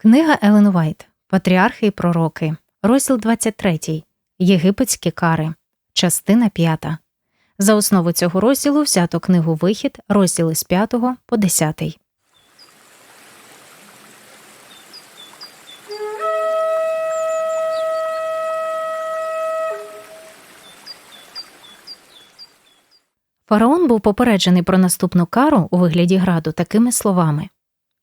Книга Елен Вайт Патріархи і пророки, розділ 23. Єгипетські кари, частина 5. За основу цього розділу взято книгу Вихід, розділи з 5 по 10. Фараон був попереджений про наступну кару у вигляді граду такими словами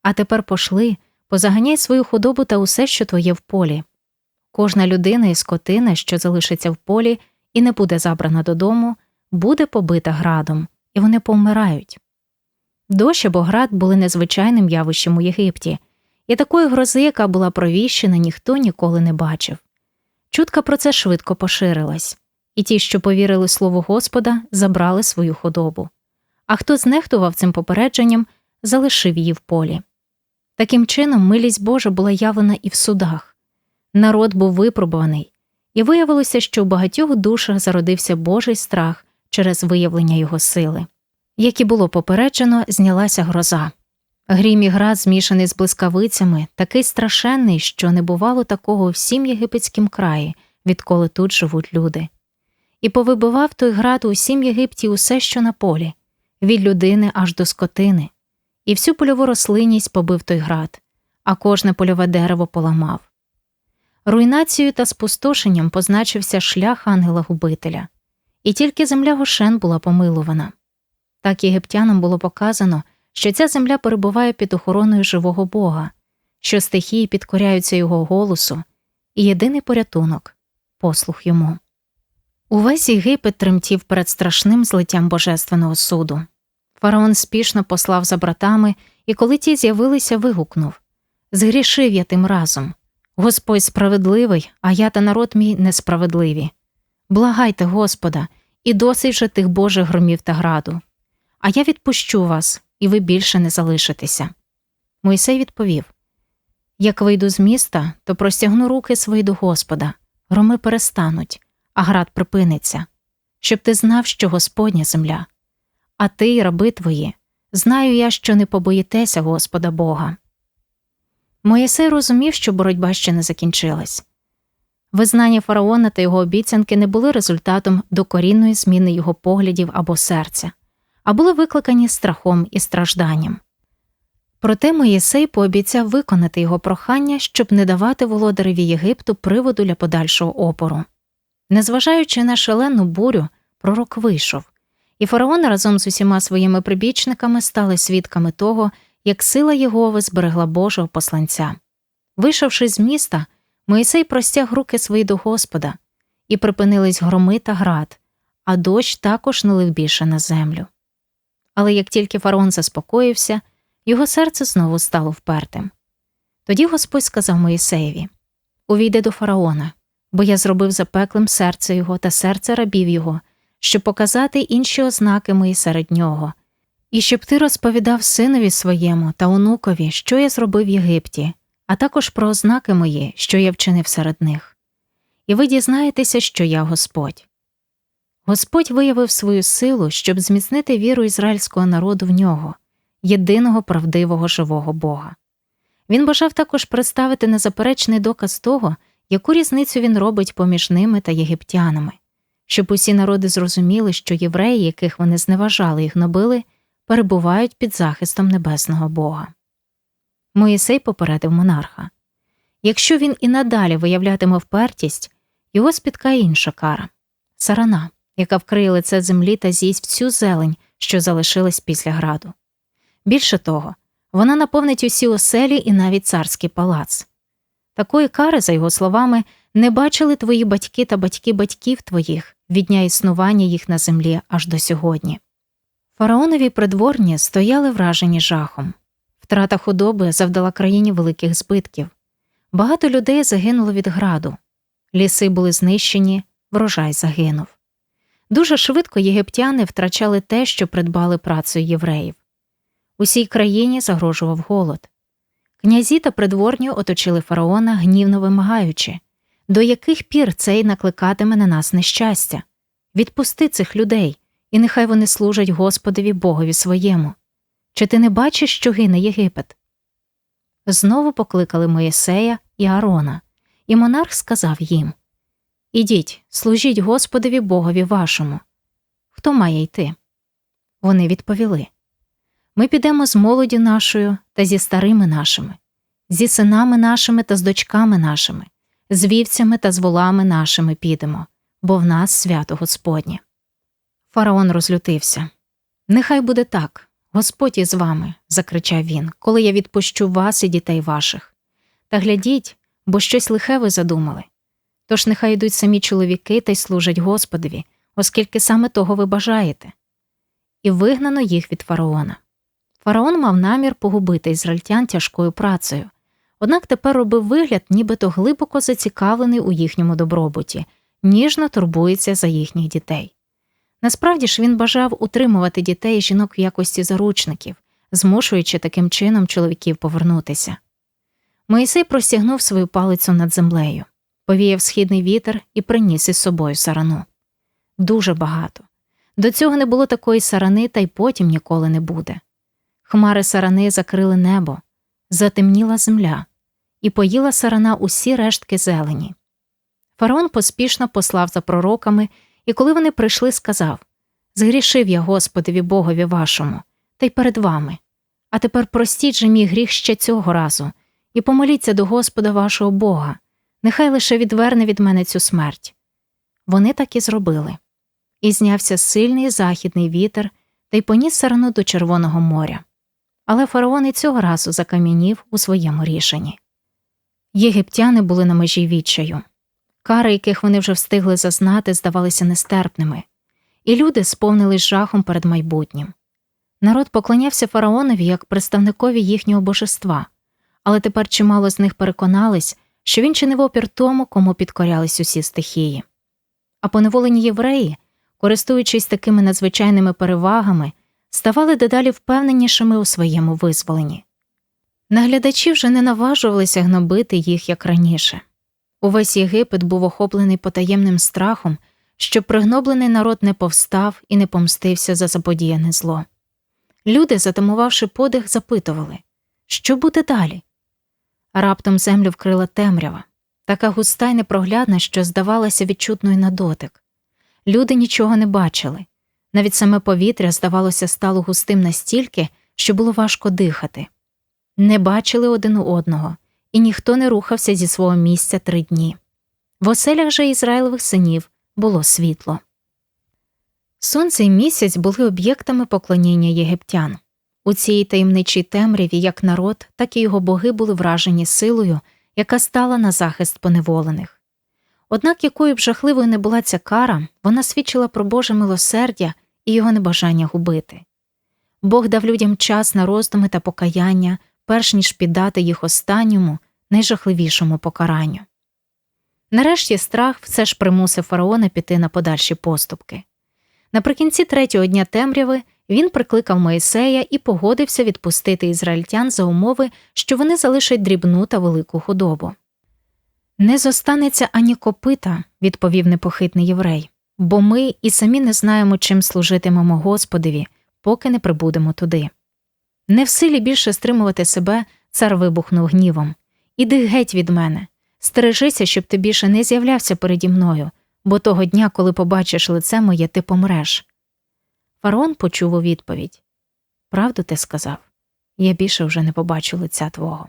А тепер пошли, позаганяй свою худобу та усе, що твоє в полі. Кожна людина і скотина, що залишиться в полі і не буде забрана додому, буде побита градом, і вони повмирають. Дощ або град були незвичайним явищем у Єгипті, і такої грози, яка була провіщена, ніхто ніколи не бачив. Чутка про це швидко поширилась, і ті, що повірили слову Господа, забрали свою худобу. А хто знехтував цим попередженням, залишив її в полі. Таким чином, милість Божа була явлена і в судах. Народ був випробуваний, і виявилося, що у багатьох душах зародився Божий страх через виявлення його сили. Як і було попереджено, знялася гроза. Грім і град, змішаний з блискавицями, такий страшенний, що не бувало такого у всім єгипетськім краї, відколи тут живуть люди. І повибивав той град у всім Єгипті усе, що на полі, від людини аж до скотини, і всю польову рослинність побив той град, а кожне польове дерево поламав. Руйнацією та спустошенням позначився шлях ангела губителя, і тільки земля Гошен була помилувана. Так єгиптянам було показано, що ця земля перебуває під охороною живого Бога, що стихії підкоряються його голосу, і єдиний порятунок послух йому. Увесь Єгипет тремтів перед страшним злиттям божественного суду. Фараон спішно послав за братами, і коли ті з'явилися, вигукнув Згрішив я тим разом. Господь справедливий, а я та народ мій несправедливі. Благайте Господа, і досить же тих Божих громів та граду. А я відпущу вас, і ви більше не залишитеся. Мойсей відповів Як вийду з міста, то простягну руки свої до Господа, громи перестануть, а град припиниться, щоб ти знав, що Господня земля. А ти, й раби твої, знаю я, що не побоїтеся Господа Бога. Моїсей розумів, що боротьба ще не закінчилась. Визнання фараона та його обіцянки не були результатом докорінної зміни його поглядів або серця, а були викликані страхом і стражданням. Проте Моїсей пообіцяв виконати його прохання, щоб не давати володареві Єгипту приводу для подальшого опору. Незважаючи на шалену бурю, пророк вийшов, і фараон разом з усіма своїми прибічниками стали свідками того, як сила Єгови зберегла Божого посланця. Вийшовши з міста, Моїсей простяг руки свої до Господа, і припинились громи та град, а дощ також не лив більше на землю. Але як тільки фараон заспокоївся, його серце знову стало впертим. Тоді Господь сказав Моїсеєві Увійди до фараона, бо я зробив запеклим серце його та серце рабів його, щоб показати інші ознаки мої серед нього і щоб ти розповідав синові своєму та онукові, що я зробив в Єгипті, а також про ознаки мої, що я вчинив серед них. І ви дізнаєтеся, що я Господь. Господь виявив свою силу, щоб зміцнити віру ізраїльського народу в нього, єдиного правдивого живого Бога. Він бажав також представити незаперечний доказ того, яку різницю він робить поміж ними та єгиптянами, щоб усі народи зрозуміли, що євреї, яких вони зневажали і гнобили, перебувають під захистом небесного Бога. Моїсей попередив монарха якщо він і надалі виявлятиме впертість, його спіткає інша кара сарана, яка вкриє лице землі та з'їсть всю зелень, що залишилась після граду. Більше того, вона наповнить усі оселі і навіть царський палац. Такої кари, за його словами, не бачили твої батьки та батьки батьків твоїх від дня існування їх на землі аж до сьогодні. Фараонові придворні стояли вражені жахом. Втрата худоби завдала країні великих збитків. Багато людей загинуло від граду, ліси були знищені, врожай загинув. Дуже швидко єгиптяни втрачали те, що придбали працею євреїв. Усій країні загрожував голод. Князі та придворні оточили фараона, гнівно вимагаючи, до яких пір цей накликатиме на нас нещастя. Відпусти цих людей і нехай вони служать Господові Богові своєму. Чи ти не бачиш, що гине Єгипет? знову покликали Моїсея і Аарона, і монарх сказав їм Ідіть, служіть Господові Богові вашому. Хто має йти? Вони відповіли Ми підемо з молоді нашою та зі старими нашими, зі синами нашими та з дочками нашими, з вівцями та з волами нашими підемо, бо в нас свято Господнє. Фараон розлютився. Нехай буде так, Господь із вами, закричав він, коли я відпущу вас і дітей ваших. Та глядіть, бо щось лихе ви задумали. Тож нехай йдуть самі чоловіки та й служать Господові, оскільки саме того ви бажаєте. І вигнано їх від фараона. Фараон мав намір погубити ізраїльтян тяжкою працею, однак тепер робив вигляд, нібито глибоко зацікавлений у їхньому добробуті, ніжно турбується за їхніх дітей. Насправді ж він бажав утримувати дітей і жінок в якості заручників, змушуючи таким чином чоловіків повернутися. Моїсей простягнув свою палицю над землею, повіяв східний вітер і приніс із собою сарану. Дуже багато. До цього не було такої сарани, та й потім ніколи не буде. Хмари сарани закрили небо, затемніла земля, і поїла сарана усі рештки зелені. Фараон поспішно послав за пророками і коли вони прийшли, сказав Згрішив я Господові Богові вашому, та й перед вами. А тепер простіть же мій гріх ще цього разу, і помоліться до Господа вашого Бога, нехай лише відверне від мене цю смерть. Вони так і зробили. І знявся сильний західний вітер та й поніс сарану до Червоного моря. Але фараон і цього разу закам'янів у своєму рішенні. Єгиптяни були на межі відчаю. Кари, яких вони вже встигли зазнати, здавалися нестерпними, і люди сповнились жахом перед майбутнім. Народ поклонявся фараонові як представникові їхнього божества, але тепер чимало з них переконались, що він чинив опір тому, кому підкорялись усі стихії. А поневолені євреї, користуючись такими надзвичайними перевагами, ставали дедалі впевненішими у своєму визволенні. Наглядачі вже не наважувалися гнобити їх як раніше. Увесь Єгипет був охоплений потаємним страхом, щоб пригноблений народ не повстав і не помстився за заподіяне зло. Люди, затамувавши подих, запитували, що буде далі. Раптом землю вкрила темрява, така густа й непроглядна, що здавалася відчутною на дотик. Люди нічого не бачили. Навіть саме повітря, здавалося, стало густим настільки, що було важко дихати. Не бачили один одного і ніхто не рухався зі свого місця три дні. В оселях же Ізраїлевих синів було світло. Сонце і місяць були об'єктами поклоніння єгиптян. У цій таємничій темряві як народ, так і його боги були вражені силою, яка стала на захист поневолених. Однак, якою б жахливою не була ця кара, вона свідчила про Боже милосердя і його небажання губити. Бог дав людям час на роздуми та покаяння, перш ніж піддати їх останньому, найжахливішому покаранню. Нарешті страх все ж примусив фараона піти на подальші поступки. Наприкінці третього дня темряви він прикликав Моїсея і погодився відпустити ізраїльтян за умови, що вони залишать дрібну та велику худобу. Не зостанеться ані копита, відповів непохитний єврей, бо ми і самі не знаємо, чим служитимемо Господові, поки не прибудемо туди. Не в силі більше стримувати себе, цар вибухнув гнівом. Іди геть від мене, стережися, щоб ти більше не з'являвся переді мною, бо того дня, коли побачиш лице моє, ти помреш. Фараон почув у відповідь Правду ти сказав, я більше вже не побачу лиця твого.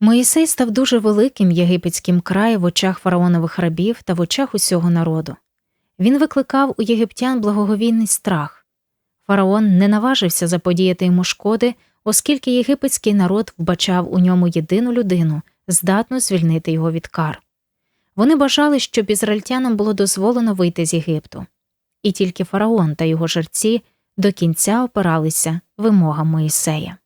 Моїсей став дуже великим єгипетським краєм в очах фараонових рабів та в очах усього народу. Він викликав у єгиптян благоговійний страх. Фараон не наважився заподіяти йому шкоди, оскільки єгипетський народ вбачав у ньому єдину людину, здатну звільнити його від кар. Вони бажали, щоб ізраїльтянам було дозволено вийти з Єгипту, і тільки фараон та його жерці до кінця опиралися вимогам Моїсея.